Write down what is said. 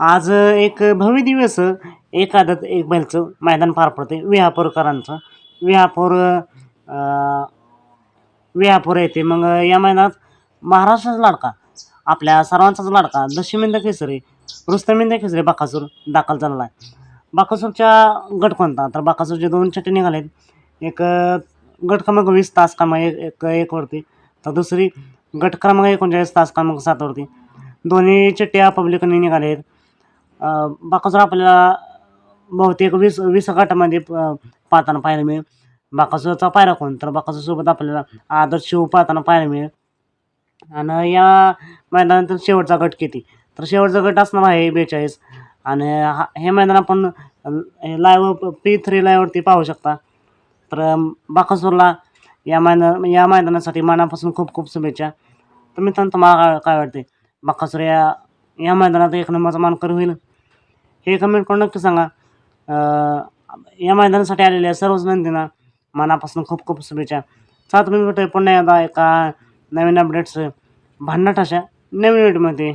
आज एक भव्य दिवस एकादत एक बैलचं मैदान पार पडते विहापूरकरांचं. विहापूर विहापूर येते. मग या मैदानात महाराष्ट्राचा लाडका आपल्या सर्वांचाच लाडका दशमिंद केसरी रुस्तमिंद केसरी बाकासूर दाखल झालेला आहे. बाकासूरच्या गट कोणता? तर बाकासूरचे दोन छटे निघाले एक गट क्रमांक वीस तास क्रमांक एक एक एकवरती तर दुसरी गट क्रमांक एकोणचाळीस तास क्रमांक सातवरती दोन्ही चिट्ट्या पब्लिकने निघाले आहेत बाकासूर आपल्याला बहुतेक वीस वीस गटामध्ये प- पाहताना पाहायला मिळेल. बाकासूरचा पायरा कोण? तर बाकासूरसोबत आपल्याला आदर्श शिव पाहताना पाहायला मिळेल. आणि या मैदानात शेवटचा गट किती? तर शेवटचा गट असणार आहे बेचाळीस. आणि हा हे मैदान आपण लाईव्ह पी थ्री लाईव्हवरती पाहू शकता. तर बाकासूरला या मैदान या मैदानासाठी मनापासून खूप खूप शुभेच्छा. तर मित्रांनो तुम्हाला काय काय वाटते बाकासूर या या मैदानात एक नंबरचा मानकर होईल. हे कमेंट करून नक्की सांगा या मैदानासाठी आलेल्या सर्वच जणांना मनापासून खूप खूप शुभेच्छा. चला तुम्ही भेटूया पुन्हा एकदा एका नवीन अपडेट्स भन्नाट अशा नवीन व्हिडिओमध्ये